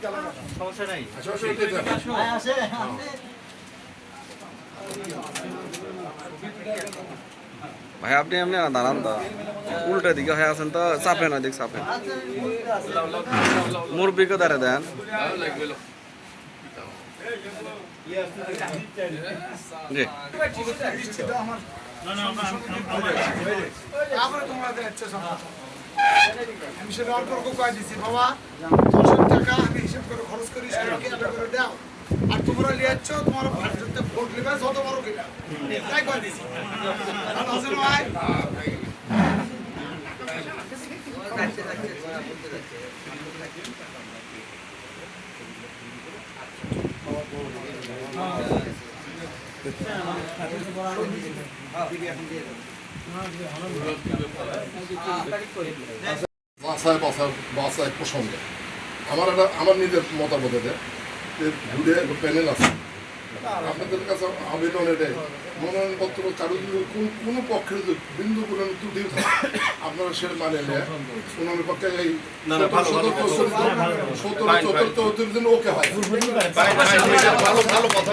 সমস্যা নাই। ভাই আপনি এমনি দাঁড়ান তো উল্টা দিকে হয়ে আছেন তো চাপেন ওদিক চাপেন মুরব্বীকে দাঁড়ে দেন জি তারপরে তোমাদের ইচ্ছে সম্পর্ক। আমি সেটা অল্প অল্প কয়ে দিচ্ছি বাবা। দশের টাকা আমি হিসেব করে খরচ করি সবাইকে এটা করে দাও। আর তোমরা লিয়াচ্ছ, তোমার ভারততে ভোট নেবে, যত বড় কিনা। কয়ে দিচ্ছি হাসিন ভাই। বাসায় বাসায় বাসায় প্রসঙ্গে। আমার একটা আমার নিজের মতামতে ঘুরে প্যানেল আছে। আপনাদের কাছে আবেদন এটাই। মনোনয়নপত্র যদি কোন কোনো পক্ষের বিন্দু কোনো ত্রুটি আপনারা সে মানে নিয়ে পক্ষে এই সতেরো চতুর্থ দিন ওকে হয়। ভালো ভালো কথা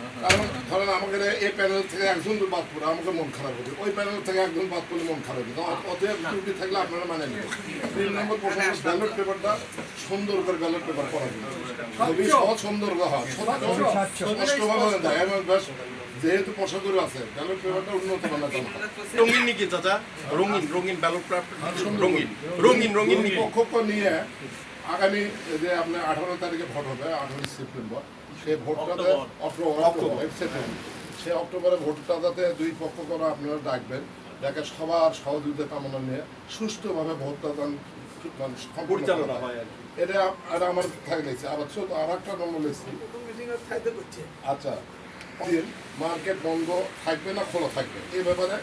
কারণ ধরেন আমাকে এই প্যানেল থেকে একজন বাদ পড়ে আমাকে মন খারাপ হতো ওই প্যানেল থেকে একজন বাদ পড়লে মন খারাপ অ- অতএব ত্রুটি থাকলে আপনারা মানে নেবেন। তিন নম্বর প্রশ্ন ব্যালট পেপারটা সুন্দর করে ব্যালট পেপার করা যাবে খুবই সহজ সুন্দর হয় স্পষ্টভাবে দেয় এবং বেশ যেহেতু প্রসাদুর আছে ব্যালট পেপারটা উন্নত মানের দরকার রঙিন নাকি চাচা রঙিন রঙিন ব্যালট রঙিন রঙিন রঙিন নাকি পক্ষ নিয়ে আগামী যে আপনার আঠারো তারিখে ভোট হবে আঠারোই সেপ্টেম্বর। সেই ভোটটাতে অক্টোবর। অক্টোবর অক্টোবরে ভোটটা যাতে দুই পক্ষ করে আপনারা ডাকবেন যাকে সবার সহযোগিতা কামনা নিয়ে সুষ্ঠুভাবে ভোটটা দান মানে পরিচালনা হয়। আর কি। এটা এটা আমার থাকে লেগেছে আবার চল আর একটা নম্বর লেগেছি মিটিং এর খাইতে করছে। আচ্ছা দিন মার্কেট বন্ধ থাকবে না খোলা থাকবে? এই ব্যাপারে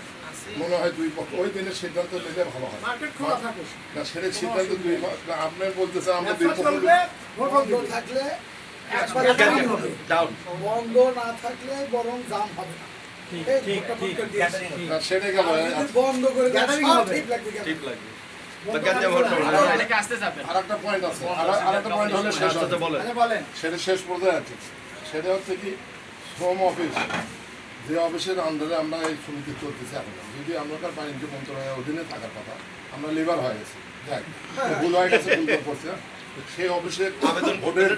মনে হয় দুই পক্ষ ওই দিনের সিদ্ধান্ত নিলে ভালো হয়। মার্কেট খোলা থাকে। না সেটা সিদ্ধান্ত দুই না, আপনি বলতেছেন আমরা দুই পক্ষ থাকলে বন্ধ না থাকলে বরং জাম হবে না। সেটা বন্ধ করে ঠিক লাগবে শেষ সেটা পর্যায়ে আছে। সেটা হচ্ছে কি শ্রম অফিস যে অফিসের আন্ডারে আমরা এই সমিতি চলতেছি এখন। যদি আমরা বাণিজ্য মন্ত্রণালয়ের অধীনে থাকার কথা আমরা লিভার হয়ে। গেছি ভুল হয়ে গেছে ভুল করছে সেই অফিসে ভোটের।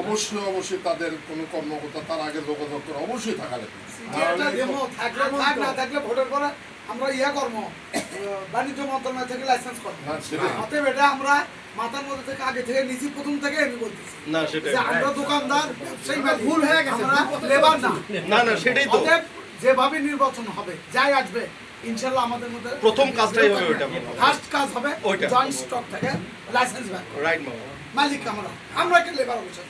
অবশ্যই অবশ্যই তাদের কোনো কর্মকর্তা তার আগে যোগাযোগ করে অবশ্যই থাকা লাগবে। আমরা ইয়া কর্ম বাণিজ্য মন্ত্রণালয় থেকে লাইসেন্স করব। অতএব এটা আমরা মাথার মধ্যে থেকে আগে থেকে নিচি প্রথম থেকে আমি বলতেছি। না সেটাই। আমরা দোকানদার বা ভুল হয়ে গেছে আমরা লেবার না। না না সেটাই তো। যেভাবে নির্বাচন হবে যাই আসবে ইনশাল্লাহ আমাদের মধ্যে প্রথম কাজটাই হবে ওইটা। ফার্স্ট কাজ হবে ওইটা। জয়েন্ট স্টক থেকে লাইসেন্স ব্যাক রাইট মামা। মালিক আমরা। আমরা একটা লেবার অফিসার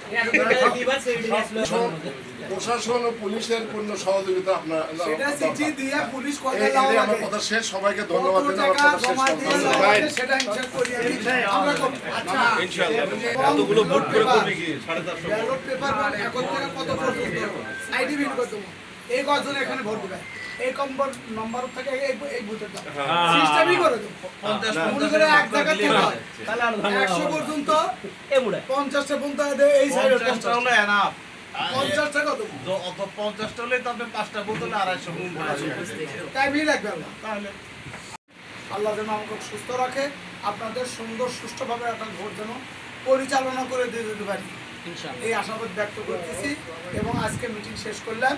প্রশাসন ও পুলিশের পূর্ণ সহযোগিতা আপনার সেটা চিঠি দিয়ে পুলিশ কয়টা এই- আমার কথা শেষ। সবাইকে ধন্যবাদ কত আমার কথা শেষ সেটা হিসাব করি আমরা আচ্ছা। ইনশাআল্লাহ। এতগুলো ভোট করে করবে কি? সাড়ে চারশো ব্যালট পেপার এখন কত পর্যন্ত? আইডি বিল কত এই কজন এখানে ভোট দিবে। এই কম্বর নম্বর থেকে এই এই দাম। সিস্টেমই করে দেবো। মনে করে এক জায়গা থেকে হয় একশো পর্যন্ত পঞ্চাশটা পর্যন্ত এদের এই সাইডে পঞ্চাশটা কত? তাই বিল লাগবে আল্লাহ তাহলে আল্লাহ যেন আমাকে সুস্থ রাখে আপনাদের সুন্দর সুষ্ঠুভাবে একটা ভোট যেন পরিচালনা করে দিয়ে যেতে পারি। এই আশাবাদ ব্যক্ত করতেছি এবং আজকে মিটিং শেষ করলাম।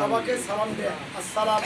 সবাইকে সালাম দেয়া। আসসালাম